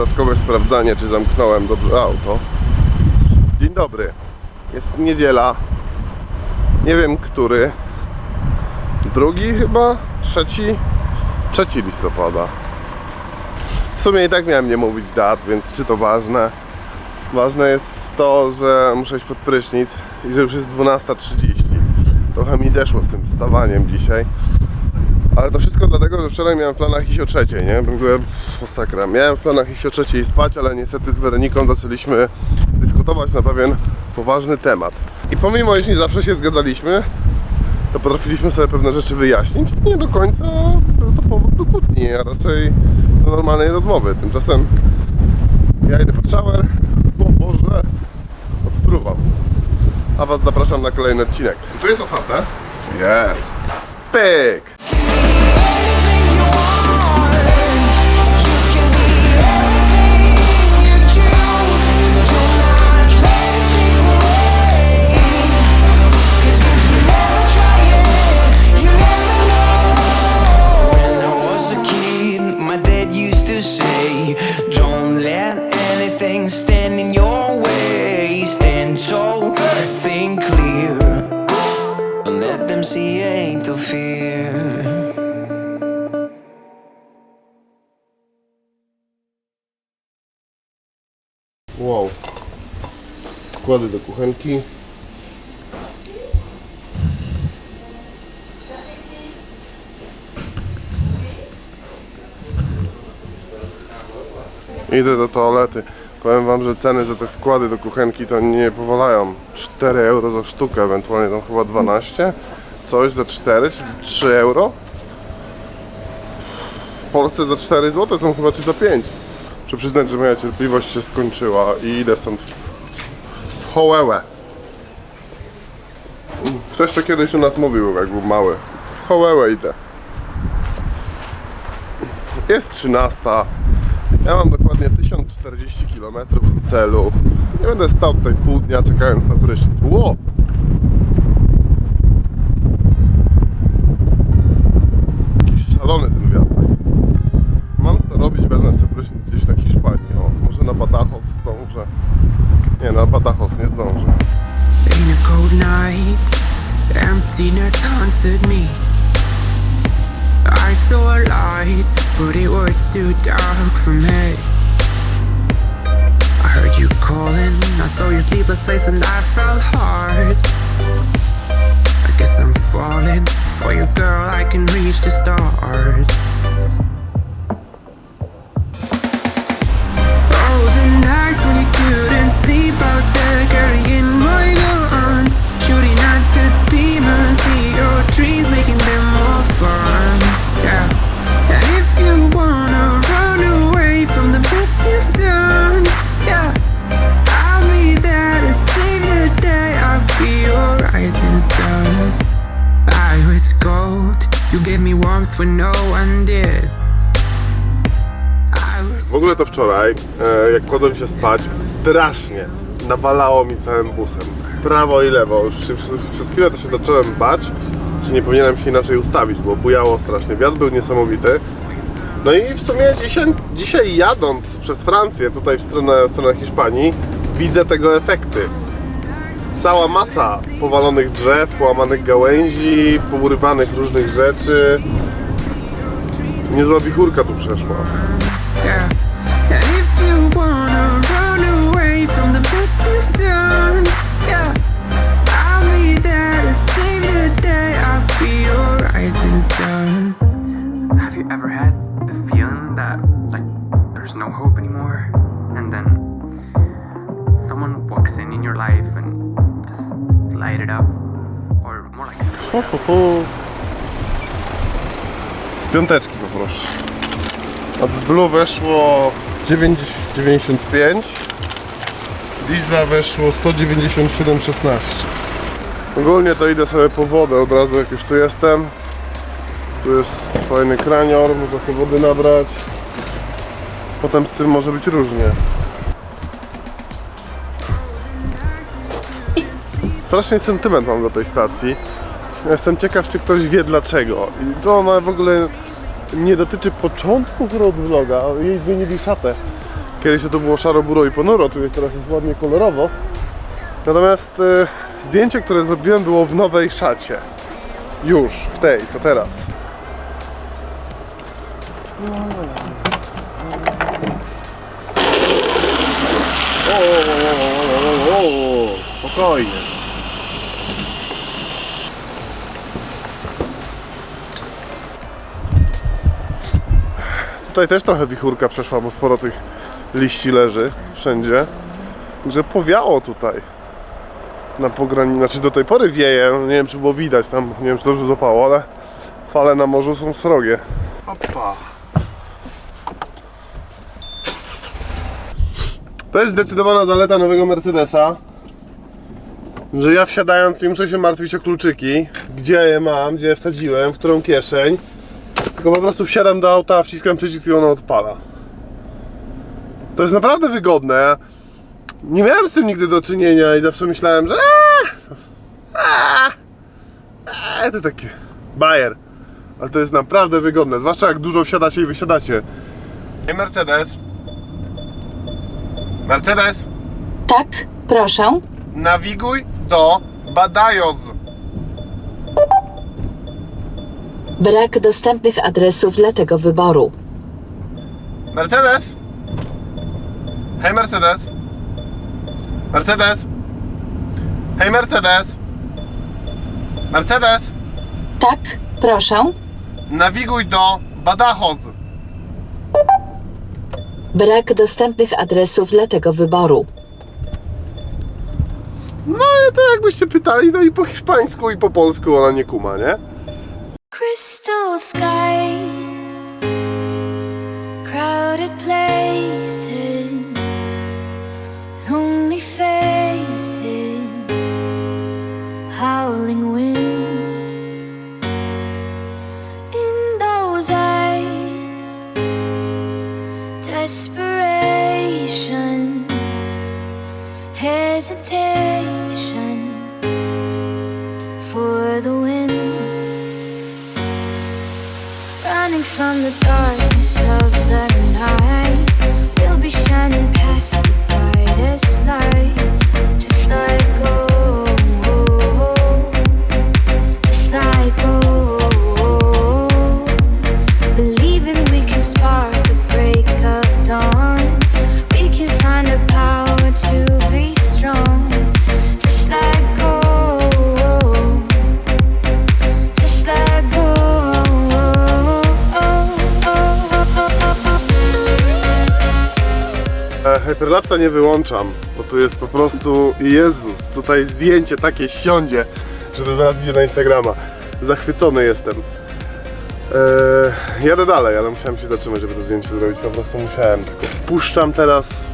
dodatkowe sprawdzanie, czy zamknąłem dobrze auto. Dzień dobry. Jest niedziela. Nie wiem który. Drugi chyba? Trzeci? Trzeci listopada. W sumie i tak miałem nie mówić dat, więc czy to ważne? Ważne jest to, że muszę iść pod prysznic i że już jest 12.30. Trochę mi zeszło z tym wstawaniem dzisiaj. Ale to wszystko dlatego, że wczoraj miałem w planach iść o trzeciej, nie? Pff, masakra. Miałem w planach iść o trzeciej spać, ale niestety z Weroniką zaczęliśmy dyskutować na pewien poważny temat. I pomimo, nie zawsze się zgadzaliśmy, to potrafiliśmy sobie pewne rzeczy wyjaśnić. Nie do końca był to powód do kłótni, a raczej do normalnej rozmowy. Tymczasem ja idę pod shower, o Boże, odfruwam. A Was zapraszam na kolejny odcinek. Czy tu jest otwarte? Jest. Pyk! Wow. Wkłady do kuchenki. Idę do toalety. Powiem wam, że ceny za te wkłady do kuchenki to nie powalają. 4 euro za sztukę, ewentualnie tam chyba 12. Coś za 4 czy 3 euro. W Polsce za 4 zł są chyba czy za 5. Muszę przyznać, że moja cierpliwość się skończyła i idę stąd w, w chołełę. Ktoś to kiedyś u nas mówił, jak był mały. W chołełę idę. Jest 13. Ja mam dokładnie 1040 km do celu. Nie będę stał tutaj pół dnia czekając na prysznic. Ło! Jakiś szalony ten emptiness haunted me. I saw a light, but it was too dark for me. I heard you calling, I saw your sleepless face, and I felt hard. I guess I'm falling for you, girl. I can reach the stars. You gave me warmth when no one did. W ogóle to wczoraj, e, jak kładłem się spać, strasznie nawalało mi całym busem. Prawo i lewo. Już się, przez, przez chwilę to się zacząłem bać, czy nie powinienem się inaczej ustawić, bo bujało strasznie. Wiatr był niesamowity. No i w sumie dzisiaj, dzisiaj jadąc przez Francję, tutaj w stronę, w stronę Hiszpanii, widzę tego efekty. Cała masa powalonych drzew, połamanych gałęzi, pourywanych różnych rzeczy. Niezła wichurka tu przeszła. Have you ever had the feeling that like there's no hope anymore, and then someone walks in in your life and light it up, or more like hu, hu. Z piąteczki poproszę. Od Blue weszło 9,95. Z Diesla weszło 197,16. Ogólnie to idę sobie po wodę od razu jak już tu jestem. Tu jest fajny kranior, można sobie wody nabrać. Potem z tym może być różnie. Strasznie sentyment mam do tej stacji. Jestem ciekaw, czy ktoś wie dlaczego. I to ona w ogóle nie dotyczy początków road vloga. Jej zmienili szatę. Kiedyś to było szaro-buro i ponuro, tu jest teraz jest ładnie kolorowo. Natomiast e, zdjęcie, które zrobiłem było w nowej szacie. Już, w tej, co teraz. O, o, o, o, o, o, o, spokojnie. Tutaj też trochę wichurka przeszła, bo sporo tych liści leży wszędzie. Że powiało tutaj. Na pogranicy, znaczy do tej pory wieje, no nie wiem czy było widać tam, nie wiem czy dobrze złapało, ale fale na morzu są srogie. Opa. To jest zdecydowana zaleta nowego Mercedesa, że ja wsiadając nie muszę się martwić o kluczyki, gdzie je mam, gdzie je wsadziłem, w którą kieszeń, tylko po prostu wsiadam do auta, wciskam przycisk i ono odpala. To jest naprawdę wygodne. Nie miałem z tym nigdy do czynienia i zawsze myślałem, że eee, eee, eee, to taki bajer. Ale to jest naprawdę wygodne, zwłaszcza jak dużo wsiadacie i wysiadacie. Nie Mercedes. Mercedes, Tak, proszę. nawiguj do Badajoz. Brak dostępnych adresów dla tego wyboru. Mercedes? Hej Mercedes? Mercedes? Hej Mercedes? Mercedes? Tak, proszę. Nawiguj do Badajoz. Brak dostępnych adresów dla tego wyboru. No to jakbyście pytali, no i po hiszpańsku i po polsku ona nie kuma, nie? Crystal skies, crowded places, lonely faces, howling wind. In those eyes, desperation, hesitation from the darkness of the night. We'll be shining past the brightest light, Hyperlapsa nie wyłączam, bo tu jest po prostu Jezus, tutaj zdjęcie takie siądzie, że to zaraz idzie na Instagrama. Zachwycony jestem. E, jadę dalej, ale musiałem się zatrzymać, żeby to zdjęcie zrobić. Po prostu musiałem. Tylko wpuszczam teraz.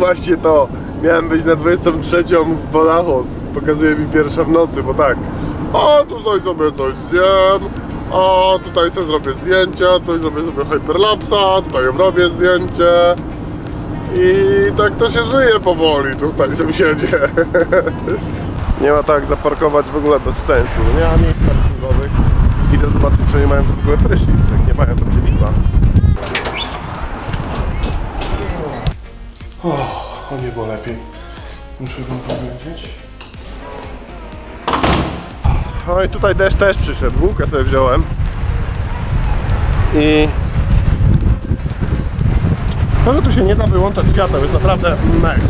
Właśnie to. Miałem być na 23 w Balachos. Pokazuje mi pierwsza w nocy, bo tak. O, tutaj sobie coś zjem. O, tutaj sobie zrobię zdjęcia. Tutaj zrobię sobie hyperlapsa. Tutaj robię zdjęcie. I tak to się żyje powoli tutaj sąsiedzie. Nie ma tak zaparkować w ogóle bez sensu. No nie ma miejsc parkingowych. Idę zobaczyć, czy nie mają tu w ogóle prysznic. Jak nie mają, to będzie lipa. O niebo lepiej. Muszę wam powiedzieć. No i tutaj deszcz też przyszedł. Bułkę sobie wziąłem. I... No, tu się nie da wyłączać światła, jest naprawdę mech.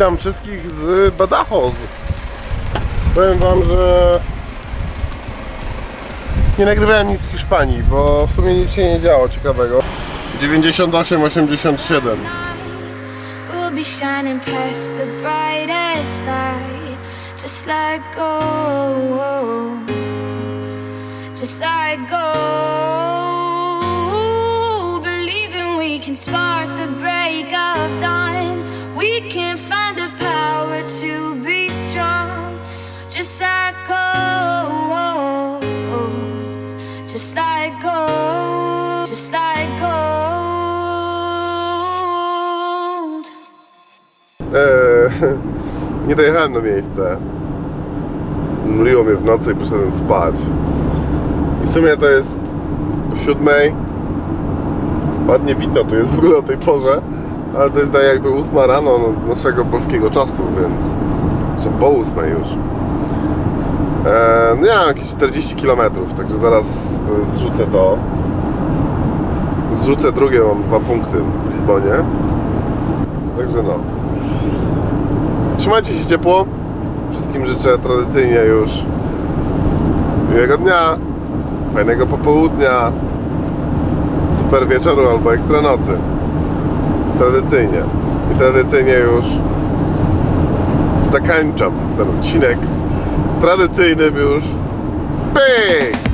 Witam wszystkich z Badajoz. Powiem wam, że nie nagrywałem nic w Hiszpanii, bo w sumie nic się nie działo ciekawego. 98-87. We'll be shining past the brightest light, just like gold, just. Eee, nie dojechałem na miejsce. Zmyliło mnie w nocy i poszedłem spać. I w sumie to jest o siódmej. Ładnie widno tu jest w ogóle o tej porze, ale to jest tak jakby ósma rano no, naszego polskiego czasu, więc czy po ósmej już. Eee, no ja jakieś 40 km, także zaraz e, zrzucę to. Zrzucę drugie, mam dwa punkty w Lizbonie. Także no. Trzymajcie się ciepło. Wszystkim życzę tradycyjnie już miłego dnia, fajnego popołudnia, super wieczoru albo ekstra nocy. Tradycyjnie. I tradycyjnie już zakończam ten odcinek tradycyjnym już. Pyk!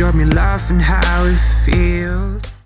Showed me love and how it feels.